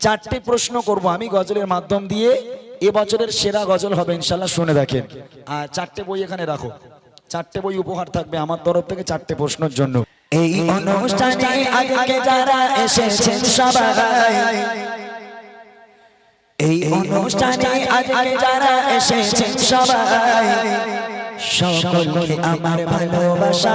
চারটে প্রশ্ন করব আমি গজলের মাধ্যম দিয়ে। এবছরের সেরা গজল হবে ইনশাল্লাহ শুনে দেখেন। আর চারটে বই এখানে রাখো। চারটে বই উপহার থাকবে আমার তরফ থেকে চারটে প্রশ্নের জন্য। এই অনুষ্ঠানে আজকে যারা এসেছেন সবাই। এই অনুষ্ঠানে আজকে যারা এসেছেন সবাই। সকলকে আমার ভালোবাসা।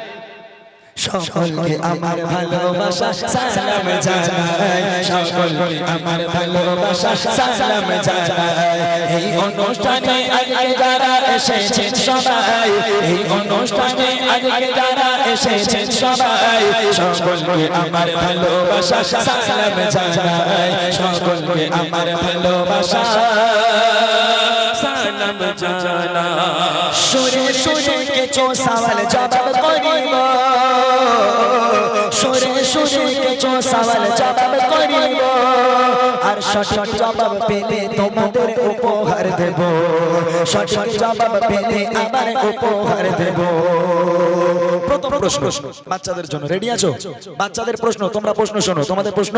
সকলকে আমার ভালোবাসা সালাম জানাই সকলকে আমার ভালোবাসা সালাম জানাই এই অনুষ্ঠানে আজকে যারা এসেছেন সবাই এই অনুষ্ঠানে আজকে যারা এসেছেন সবাই সকলকে আমার ভালোবাসা সালাম জানাই সকলকে আমার ভালোবাসা সালাম জানাই সুরে সুরে কিছু সওয়াল জবাব করিব সওয়াল জবাব করিব আর সঠিক জবাব পেলে তোমাদের উপহার দেব। সঠিক জবাব পেলে আবার উপহার দেব। প্রথম প্রশ্ন, বাচ্চাদের জন্য রেডি আছো? বাচ্চাদের প্রশ্ন, তোমরা প্রশ্ন শোনো, তোমাদের প্রশ্ন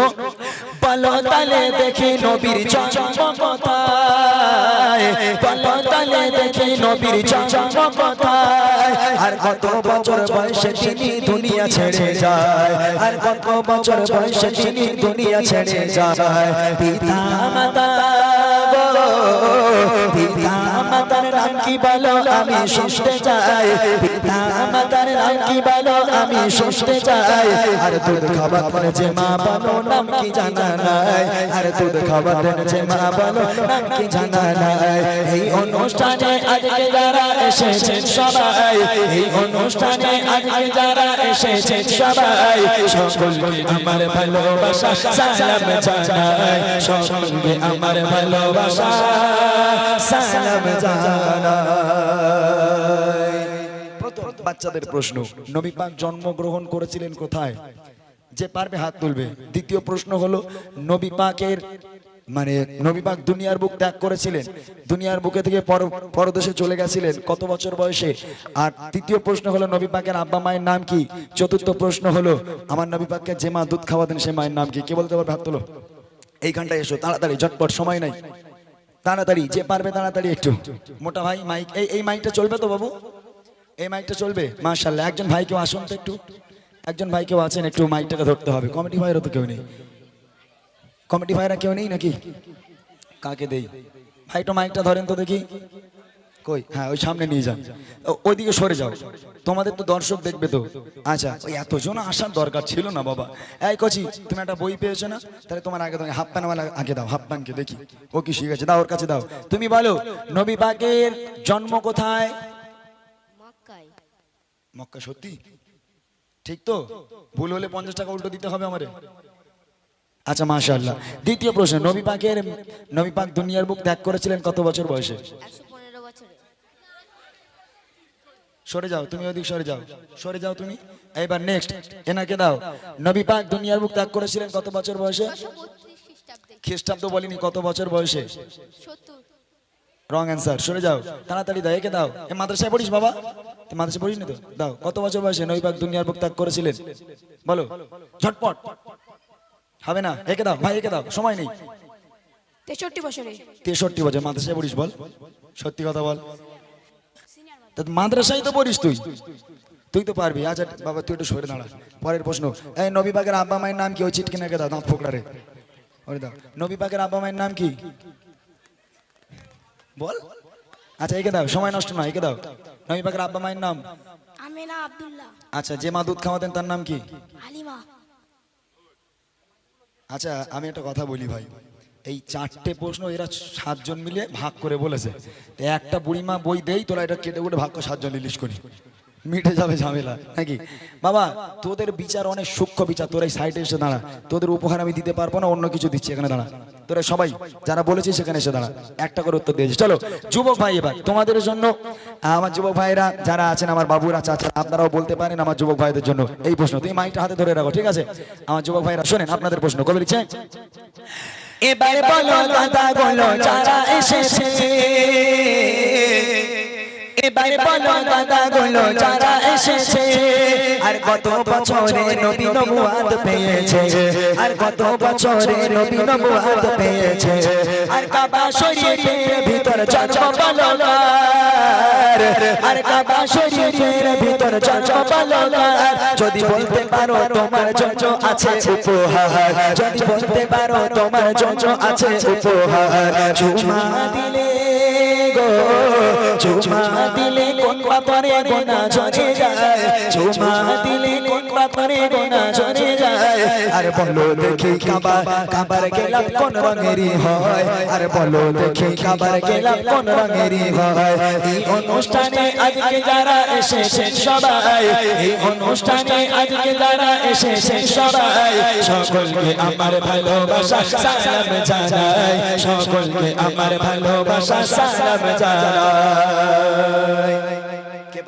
বলো তালে দেখি নবীর জন্ম কোথায়? বলো দেখি নবীর আর কত বছর বয়সে তিনি দুনিয়া ছেড়ে যায়। আর কত বছর বয়সে তিনি দুনিয়া ছেড়ে যায়। পিতা মাতা নাম কি বলো? আমি শুনতে চাই। পিতা মাতার নাম কি বলো? আমি শুনতে চাই। আর দুধ খাবার যে মা বলো, নাম কি জানা নাই? আর দুধ খাবার যে মা বলো, নাম কি জানা নাই? এই অনুষ্ঠানে আজকে যারা এসেছেন সবাই, এই অনুষ্ঠানে আজকে যারা এসেছেন সবাই, সকলকে আমার ভালোবাসা, সালাম জানাই। সকলকে আমার ভালোবাসা, সালাম জানাই। বাচ্চাদের প্রশ্ন নবী পাক জন্মগ্রহণ করেছিলেন কোথায়? যে পারবে হাত তুলবে। দ্বিতীয় প্রশ্ন হলো নবী পাকের মানে নবী পাক দুনিয়ার বুক ত্যাগ করেছিলেন, দুনিয়ার বুকে থেকে পর- পরদেশে চলে গেছিলেন কত বছর বয়সে? আর তৃতীয় প্রশ্ন হলো নবী পাকের আব্বা মায়ের নাম কি? চতুর্থ প্রশ্ন হলো, আমার নবী পাককে যে মা দুধ খাওয়াতেন সে মায়ের নাম কি? কে বলতে পারবে হাত তোলো? এইখানটায় এসো, তাড়াতাড়ি, ঝটপট, সময় নাই। তাড়াতাড়ি, যে পারবে তাড়াতাড়ি একটু। মোটা ভাই মাইক এই এই মাইকটা চলবে তো বাবু? এই মাইকটা চলবে? মার্শাল্লাহ একজন ভাই কেউ আসুন তো একটু। একজন ভাই কেউ আছেন, একটু মাইকটাকে ধরতে হবে। কমেডি ভাইয়েরও তো কেউ নেই। কমেডি ভাইরা কেউ নেই নাকি? কাকে দেই? ভাই, একটু মাইকটা ধরেন তো দেখি। কই? হ্যাঁ ওই সামনে নিয়ে যান। ওইদিকে সরে যাও। তোমাদের তো দর্শক দেখবে তো। আচ্ছা ওই এতজন আসার দরকার ছিল না বাবা। এই কচি তুমি একটা বই পেয়েছ না? তাহলে তোমার আগে তোমাকে হাফ প্যানওয়ালা আগে দাও হাফ প্যানকে দেখি। ও কি শিখে গেছে? দাও ওর কাছে দাও। তুমি বলো নবী পাকের জন্ম কোথায়? মক্কা সত্যি? ঠিক তো? ভুল হলে পঞ্চাশ টাকা উল্টো দিতে হবে আমারে। আচ্ছা মাশাআল্লাহ। দ্বিতীয় প্রশ্ন নবী পাকের নবী পাক দুনিয়ার বুক ত্যাগ করেছিলেন কত বছর বয়সে? সরে যাও তুমি ওদিক সরে যাও। সরে যাও তুমি। এইবার নেক্সট এনাকে দাও। নবী পাক দুনিয়ার বুক ত্যাগ করেছিলেন কত বছর বয়সে? খ্রিস্টাব্দ বলিনি কত বছর বয়সে? রং অ্যান্সার সরে যাও। তাড়াতাড়ি দাও একে দাও। এ মাদ্রাসায় পড়িস বাবা? মাদ্রাসায় পড়িস নি তো? দাও। কত বছর বয়সে নবী পাক দুনিয়ার বুক ত্যাগ করেছিলেন? বলো। ঝটপট। হবে না একে দাও। ভাই একে দাও। সময় নেই। তেষট্টি বছরে। তেষট্টি বছর। মাদ্রাসায় পড়িস বল। সত্যি কথা বল। তা মাদ্রাসায় তো পড়িস তুই। তুই তো পারবি। আচ্ছা বাবা তুই একটু সরে দাঁড়া। পরের প্রশ্ন এই নবী পাকের আব্বা মায়ের নাম কি? ওই চিটকিনাকে দাও দাঁত ফোকড়া রে ওরে দাও। নবী পাকের আব্বা মায়ের নাম কি? বল। আচ্ছা একে দাও সময় নষ্ট না একে দাও। নবী পাকের আব্বা মায়ের নাম? আমেনা আব্দুল্লাহ। আচ্ছা যে মা দুধ খাওয়াতেন তার নাম কি? হালিমা আচ্ছা আমি একটা কথা বলি ভাই। এই চারটে প্রশ্ন এরা সাতজন মিলে ভাগ করে বলেছে। একটা বুড়িমা বই দেই, তোরা এটা কেটে কুটে ভাগ করে সাতজন লিলিশ করি। মিটে যাবে ঝামেলা, নাকি? বাবা, তোদের বিচার অনেক সূক্ষ্ম বিচার, তোরা এই সাইডে এসে দাঁড়া। তোদের উপহার আমি দিতে পারব না, অন্য কিছু দিচ্ছি, এখানে দাঁড়া। তোরা সবাই, যারা বলেছিস সেখানে এসে দাঁড়া। একটা করে উত্তর দিয়েছি চলো, যুবক ভাই এবার, তোমাদের জন্য, আমার যুবক ভাইরা যারা আছেন, আমার বাবুরা চাচা আপনারাও বলতে পারেন আমার যুবক ভাইদের জন্য এই প্রশ্ন। তুমি মাইকটা হাতে ধরে রাখো, ঠিক আছে? আমার যুবক ভাইরা, শোনেন আপনাদের প্রশ্ন, কবে লিখছে এবারে বলো দাদা বলো যারা এসেছে। এবারে বলো দাদা গুলো যারা এসেছে। আর কত বছরে নবী নবুয়াত পেয়েছে। আর কত বছরে নবী নবুয়াত পেয়েছে। আর কাবা শরীফের ভিতর জন্ম বালকার আর কাবা শরীফের ভিতর জন্ম বালকার যদি বলতে পারো তোমার জন্য আছে উপহার। যদি বলতে পারো তোমার জন্য আছে উপহার। চুমা দিলে চুমা দিলে পাপরে গোনা ঝরে যায়, চুমা দিলে কোন পাপরে গোনা ঝরে যায়। আর বলো দেখি কাবার কাবার গেলাম কোন রঙেরই হয়। আর বলো দেখি কাবার গেলাম কোন রঙেরই হয়। এই অনুষ্ঠানে আজকে যারা এসেছেন সবাই, এই অনুষ্ঠানে আজকে যারা এসেছেন সবাই, সকলকে আমার ভালোবাসা সালাম জানাই। সকলকে আমার ভালোবাসা সালাম জানাই।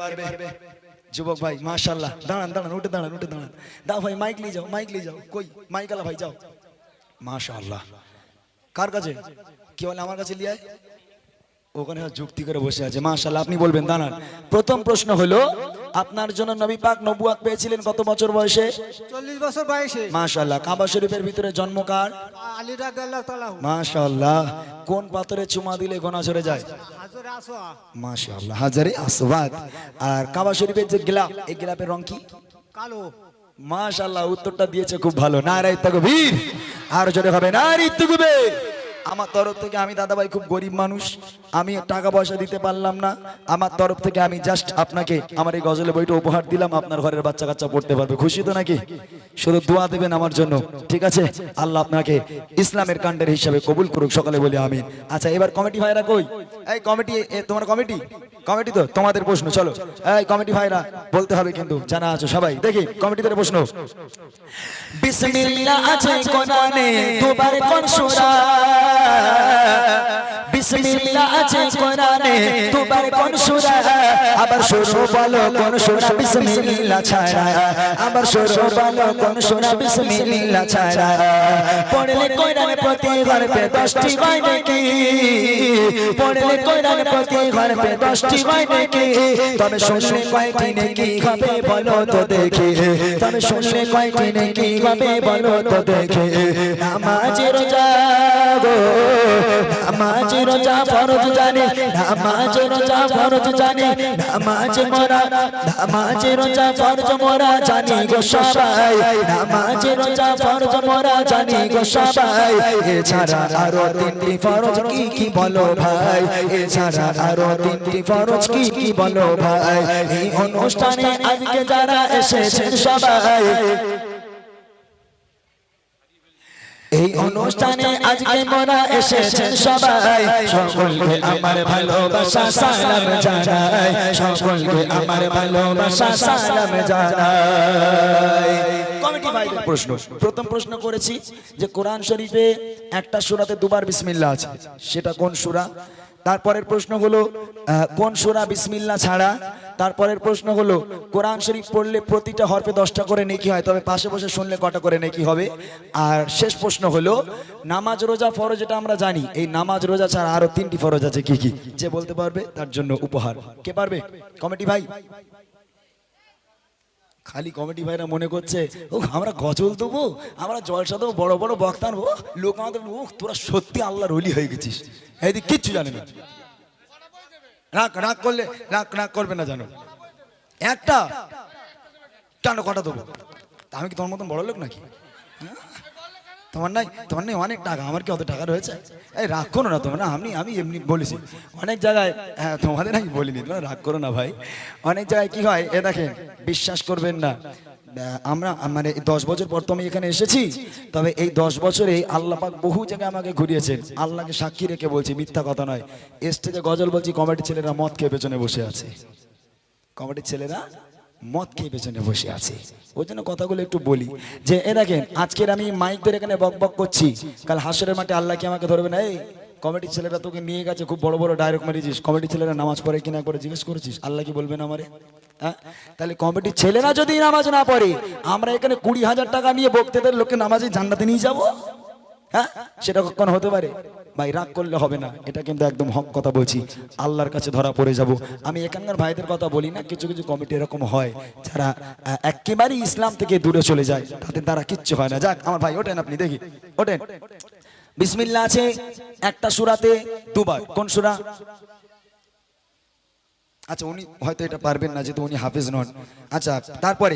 পারবে। যুবক ভাই মাশাল্লাহ দাঁড়ান দাঁড়ান উঠে দাঁড়ান উঠে দাঁড়ান। দাও ভাই মাইক নিয়ে যাও মাইক নিয়ে যাও। কই? মাইক আলা ভাই যাও। মাশাল্লাহ কার কাছে? কি বলে আমার কাছে লিয়ায় ওখানে যুক্তি করে বসে আছে। মাশাল্লাহ আপনি বলবেন দাঁড়ান। প্রথম প্রশ্ন হলো আপনার জন্য নবী পাক নবুয়াত পেয়েছিলেন কত বছর বয়সে? চল্লিশ বছর বয়সে। মাশাল্লাহ কাবা শরীফের ভিতরে জন্ম কার? আলী রাদিয়াল্লাহু তাআলা। মাশাল্লাহ কোন পাথরে চুমা দিলে গোনা ঝরে যায়? মাশাআল্লাহ হাজারে আসওয়াদ আর কাবা শরীফের যে গিলাপ এই গিলাপের রং কি? কালো। মাশাআল্লাহ উত্তরটা দিয়েছে খুব ভালো। নারায় তাকবীর। আর জোরে হবে নারী তাকবীর। আমার তরফ থেকে আমি দাদা ভাই খুব গরিব মানুষ, আমি টাকা পয়সা দিতে পারলাম না। আমার তরফ থেকে আমি জাস্ট আপনাকে আমার এই গজলে বইটা উপহার দিলাম, আপনার ঘরের বাচ্চা কাচ্চা পড়তে পারবে। খুশি তো নাকি? শুধু দোয়া দেবেন আমার জন্য। ঠিক আছে? আল্লাহ আপনাকে ইসলামের কাণ্ডের হিসাবে কবুল করুক, সকালে বলি আমি আচ্ছা এবার কমিটি ভাইরা কই? এই কমিটি তোমার কমিটি? কমিটি তো? তোমাদের প্রশ্ন, চলো। এই কমিটি ভাইরা, বলতে হবে কিন্তু, জানা আছো সবাই। দেখি, কমিটিদের প্রশ্ন। বিসমিল্লাহ আছে কোরআনে, দুবার কোন সূরা? বিসমিল্লাহ বলো তবে শুনলে কয়টি হবে বলো তো দেখি। তবে শুনলে কয়টি হবে বলো তো নামাজ, রোজা ফরজ জানে, নামাজ, রোজা ফরজ জানে, নামাজ মোরা, নামাজ, রোজা ফরজ মোরা জানি গো সবাই, নামাজ, রোজা ফরজ মোরা জানি গো সবাই। এছাড়া আরও তিনটি ফরজ কি কি বলো ভাই? এছাড়া আরও তিনটি ফরজ কি কি বলো ভাই? এই অনুষ্ঠানে আজকে যারা এসেছেন সবাই এই অনুষ্ঠানে আজকে মোরা এসেছেন সবাই। সকলকে আমার ভালোবাসা সালাম জানাই। সকলকে আমার ভালোবাসা সালাম জানাই। কমিটি প্রশ্ন। প্রথম প্রশ্ন করেছি যে কোরআন শরীফে একটা সূরাতে দুবার বিসমিল্লাহ আছে। সেটা কোন সূরা? তারপরের প্রশ্ন হলো কোন সূরা বিসমিল্লাহ ছাড়া তারপরের প্রশ্ন হলো, কোরআন শরীফ পড়লে প্রতিটা হরফে দশটা করে নেকি হয়, তবে পাশে বসে শুনলে কটা করে নেকি হবে? আর শেষ প্রশ্ন হলো, নামাজ রোজা ফরজ যেটা আমরা জানি, এই নামাজ রোজা ছাড়া আরও তিনটি ফরজ আছে কি কি? যে বলতে পারবে তার জন্য উপহার। কে পারবে? কমিটি ভাই। খালি কমিটি ভাইরা মনে করছে ও আমরা গজল দেবো, আমরা জলসা দেবো, বড় বড় বক্তা লোক আমাদের ও তোরা সত্যি আল্লাহর অলি হয়ে গেছিস। এদিক কিচ্ছু জানে না। রাগ রাগ করলে, রাগ রাগ করবে না জানো একটা কেন কটা দেবো। আমি কি তোমার মতন বড় লোক নাকি? হ্যাঁ? তোমার নাই তোমার নাই অনেক টাকা, আমার কি অত টাকা রয়েছে? এই রাগ করো না তোমরা, আমি আমি এমনি বলেছি। অনেক জায়গায় হ্যাঁ তোমাদের আমি বলিনি, তোমরা রাগ করো না ভাই। অনেক জায়গায় কি হয়, এ দেখেন, বিশ্বাস করবেন না। আমরা মানে দশ বছর পর তো আমি এখানে এসেছি, তবে এই দশ বছরে আল্লাহ পাক বহু জায়গায় আমাকে ঘুরিয়েছেন। আল্লাহকে সাক্ষী রেখে বলছি, মিথ্যা কথা নয়। স্টেজে গজল বলছি কমেডি ছেলেরা মদ খেয়ে পেছনে বসে আছে। কমেডির ছেলেরা মদ খেয়ে পেছনে বসে আছে। ওই জন্য কথাগুলো একটু বলি, যে এ দেখেন, আজকের আমি মাইকদের এখানে বক বক করছি। কাল হাসরের মাঠে আল্লাহ কি আমাকে ধরবে না? এই কমিটির ছেলেরা তোকে নিয়ে গেছে, খুব বড় বড় ডায়লগ মারিছিস কমিটির ছেলেরা নামাজ পড়ে কিনা করে জিজ্ঞেস করেছিস? আল্লাহ কি বলবেন আমারে? হ্যাঁ? তাহলে কমিটির ছেলেরা যদি নামাজ না পড়ে, আমরা এখানে কুড়ি হাজার টাকা নিয়ে বক্তাদের লোককে নামাজে জান্নাতে নিয়ে যাব? হ্যাঁ? সেটা কখন হতে পারে? ভাই, রাগ করলে হবে না। এটা কিন্তু একদম হক কথা বলছি। আল্লাহর কাছে ধরা পড়ে যাব। আমি এখানকার ভাইদের কথা বলি না, কিছু কিছু কমিটি এরকম হয়, যারা একেবারেই ইসলাম থেকে দূরে চলে যায়। তাদের দ্বারা কিচ্ছু হয় না। যাক, আমার ভাই, ওঠেন আপনি, দেখি। ওঠেন। বিসমিল্লা আছে একটা সুরাতে দুবার। কোন সুরা? আচ্ছা উনি হয়তো এটা পারবেন না যেহেতু উনি হাফিজ নন। আচ্ছা তারপরে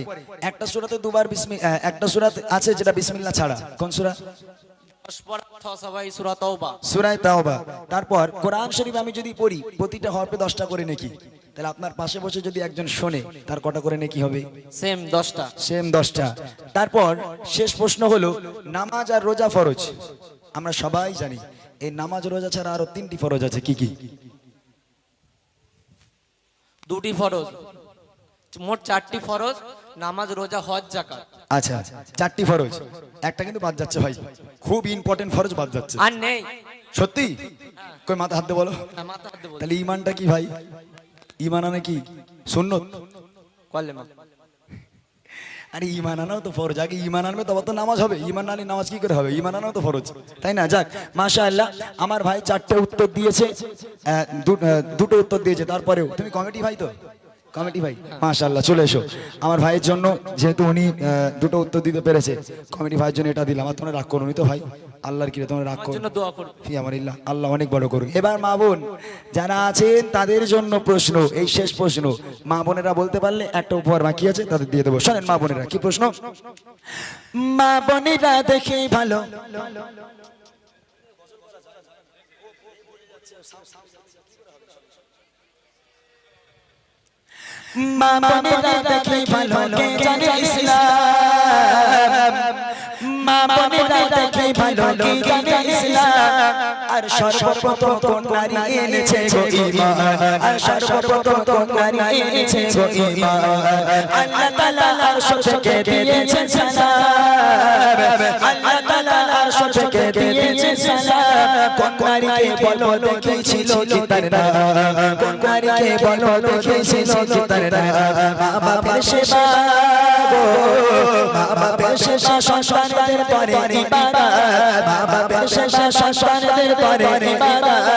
একটা সুরাতে দুবার বিসমি একটা সুরাত আছে যেটা বিসমিল্লা ছাড়া। কোন সুরা? সবাই সুরা তওবা সুরায় তাওবা। তারপর কোরআন শরীফ আমি যদি পড়ি প্রতিটা হরফে দশটা করে নাকি? তাহলে আপনার পাশে বসে যদি একজন শোনে তার কটা করে নাকি হবে? সেম দশটা। সেম দশটা। তারপর শেষ প্রশ্ন হলো নামাজ আর রোজা ফরজ। আমরা সবাই জানি এই নামাজ রোজা ছাড়া আরও তিনটি ফরজ আছে কি কি? দুটি ফরজ। মোট চারটি ফরজ নামাজ রোজা হজ জাকাত আচ্ছা চারটি ফরজ। একটা কিন্তু বাদ যাচ্ছে ভাই। খুব ইম্পর্টেন্ট ফরজ বাদ যাচ্ছে। আর নেই। সত্যি? কই মাথা হাত দিয়ে বলো। হ্যাঁ। তাহলে ইমানটা কি ভাই? ইমান আনে কি? সুন্নত? কলেমা আরে ইমান আনাও তো ফরজ। আগে ইমান আনবে তবে তো নামাজ হবে। ইমান আনলে নামাজ কি করে হবে? ইমান আনাও তো ফরজ। তাই না? যাক মাশা আল্লাহ আমার ভাই চারটে উত্তর দিয়েছে দুটো উত্তর দিয়েছে, তারপরেও। তুমি কমিটি ভাই তো? কমিটি ভাই? মাশা আল্লাহ চলে এসো। আমার ভাইয়ের জন্য যেহেতু উনি দুটো উত্তর দিতে পেরেছে কমিটি ভাইয়ের জন্য এটা দিলাম। আর তোমরা রাগ করো তো ভাই? আল্লাহর কিরে তোমরা রাগ আমার করো। জন্য দোয়া করুন ফি আমারিল্লাহ আল্লাহ অনেক বড় করুন। এবার মা বোন যারা আছেন তাদের জন্য প্রশ্ন এই শেষ প্রশ্ন। মা বোনেরা বলতে পারলে একটা উপহার বাকি আছে তাদের দিয়ে দেবো। শোনেন মা বোনেরা কি প্রশ্ন? মা বোনেরা দেখে ভালো। মা বোনেরা দেখে ভালো কে জানে ইসলাম? মা বোনেরা দেখে ভালো কে জানে ইসলাম? আর সর্বপ্রথম কোন নারী এনেছে গো ঈমান আর সর্বপ্রথম কোন নারী এনেছে গো ঈমান আল্লাহ তাআলা আরশ থেকে দিয়েছেন সালাম? আল্লাহ তাআলা আরশ থেকে দিয়েছেন সালাম? কোন নারীকে বলো দেখেছিল কি তার কোন নারীকে বলো দেখেছিল কি তার মা বাপের সেবা গো মা বাপের সেবা সন্তানদের পরে ইবাদত মা বাপের সেবা সন্তানদের পরে ইবাদত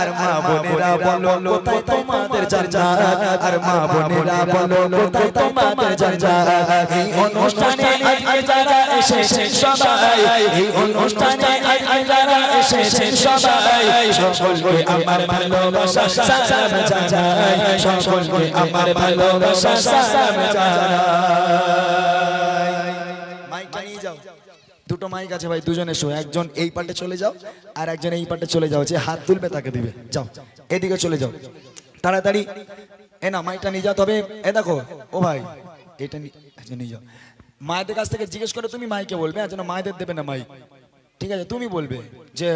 আর মা বোনেরা বলো কোথায় তোমাদের জান্নাত আর মা বোনেরা বলো কোথায় তোমাদের জান্নাত এই অনুষ্ঠানে আজকে যারা এসেছেন সবাই, এই অনুষ্ঠানে আজকে যারা এসেছেন সবাই সকলকে আমার ভালোবাসা সালাম জানাই। সকলকে আমার ভালোবাসা সালাম জানাই। মাইকটা নিয়ে যাও। দুটো মাইক আছে ভাই দুজনে শো। একজন এই পাটে চলে যাও আর একজন এই পাটে চলে যাও। যে হাত তুলবে তাকে দিবে। যাও এদিকে চলে যাও। তাড়াতাড়ি। এ না মাইকটা নিয়ে যাও। তবে এ দেখো ও ভাই এটা আচ্ছা, নিয়ে যাও। মায়েদের কাছ থেকে জিজ্ঞেস করে তুমি মাইকে বলবে? আর যেন মায়েদের দেবে না মাইক। ঠিক আছে তুমি বলবে যে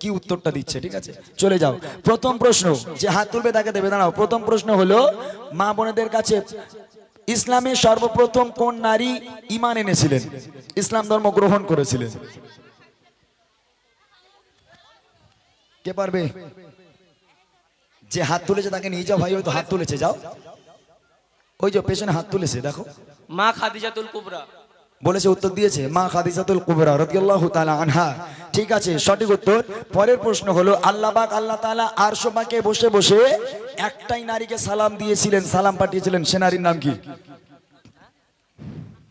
কি উত্তরটা দিচ্ছে? ঠিক আছে, চলে যাও। প্রথম প্রশ্ন, যে হাত তুলবে তাকে দেবে, দাঁড়াও। প্রথম প্রশ্ন হলো, মা বোনেদের কাছে ইসলামে সর্বপ্রথম কোন নারী ইমান এনেছিলেন? ইসলাম ধর্ম গ্রহণ করেছিলেন। কে পারবে? যে হাত তুলেছে তাকে নিয়ে যাও, ভাই, ওই তো হাত তুলেছে, যাও। ওই যে পেছনে হাত তুলেছে, দেখো। মা খাদিজাতুল কুবরা। বলেছে উত্তর দিয়েছে মা খাদিজাতুল কুবরা রাদিয়াল্লাহু তাআলা আনহা। ঠিক আছে সঠিক উত্তর। পরের প্রশ্ন হলো আল্লাহ পাক আল্লাহ তাআলা আরশবাকে বসে বসে একটাই নারীকে সালাম দিয়েছিলেন সালাম পাঠিয়েছিলেন সে নারীর নাম কি?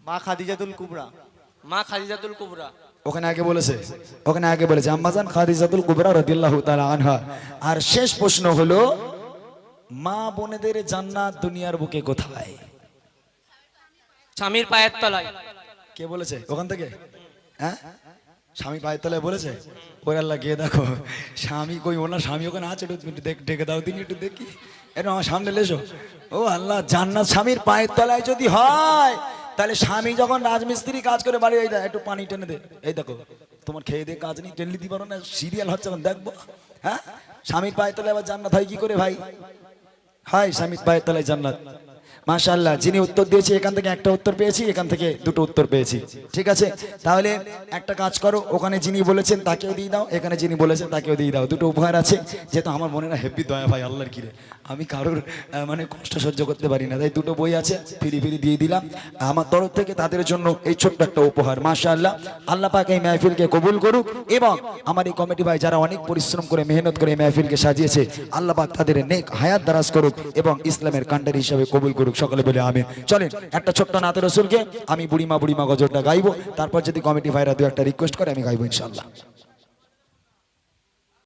মা খাদিজাতুল কুবরা। মা খাদিজাতুল কুবরা। ওখানে আগে বলেছে ওখানে আগে বলেছে আম্মাজান খাদিজাতুল কুবরা রাদিয়াল্লাহু তাআলা আনহা। আর শেষ প্রশ্ন হলো মা বোনেদের জান্নাত দুনিয়ার বুকে কোথায়? স্বামীর পায়ের তলায়। কে বলেছে? ওখান থেকে? হ্যাঁ? স্বামী পায়ের তলায় বলেছে? ওরে আল্লাহ গিয়ে দেখো, স্বামী কই ওনার স্বামী ওখানে আছে? একটু দেখ, ডেকে দাও, তিনি একটু দেখি। একটু আমার সামনে লেসো ও আল্লাহ, জান্নাত স্বামীর পায়ের তলায় যদি হয়, তাহলে স্বামী যখন রাজমিস্ত্রি কাজ করে, বাড়ি, এই দেয় একটু পানি টেনে দে। এই দেখো, তোমার খেয়ে দিয়ে কাজ নেই, টেনলি দিতে পারো না, সিরিয়াল হচ্ছে এখন, দেখব। হ্যাঁ? স্বামীর পায়ের তলায় আবার জান্নাত হয় কি করে ভাই? হয় স্বামীর পায়ের তলায় জান্নাত। মাশাআল্লাহ, যিনি উত্তর দিয়েছে, এখান থেকে একটা উত্তর পেয়েছি, এখান থেকে দুটো উত্তর পেয়েছি। ঠিক আছে? তাহলে একটা কাজ করো, ওখানে যিনি বলেছেন তাকেও দিয়ে দাও, এখানে যিনি বলেছেন তাকেও দিয়ে দাও। দুটো উপহার আছে, যেহেতু আমার মনে না হেব্বি দয়া ভাই, আল্লাহর কিরে। আমি কারোর মানে কষ্ট সহ্য করতে পারি না, তাই দুটো বই আছে, ফিরি ফিরি দিয়ে দিলাম। আমার তরফ থেকে তাদের জন্য এই ছোট্ট একটা উপহার, মাশাআল্লাহ। আল্লাহ পাক এই মেহফিলকে কবুল করুক এবং আমার এই কমিটি ভাই যারা অনেক পরিশ্রম করে, মেহনত করে এই মেহফিলকে সাজিয়েছে, আল্লাহ পাক তাদের নেক হায়াত দারাজ করুক এবং ইসলামের কান্ডারি হিসাবে কবুল করুক। সকলে বলে আমি চলেন, একটা ছোট্ট নাতের রসুলকে আমি বুড়িমা বুড়িমা গজরটা গাইবো, তারপর যদি কমিটি ভাইরা দু একটা রিকোয়েস্ট করে, আমি গাইবো ইনশাল্লাহ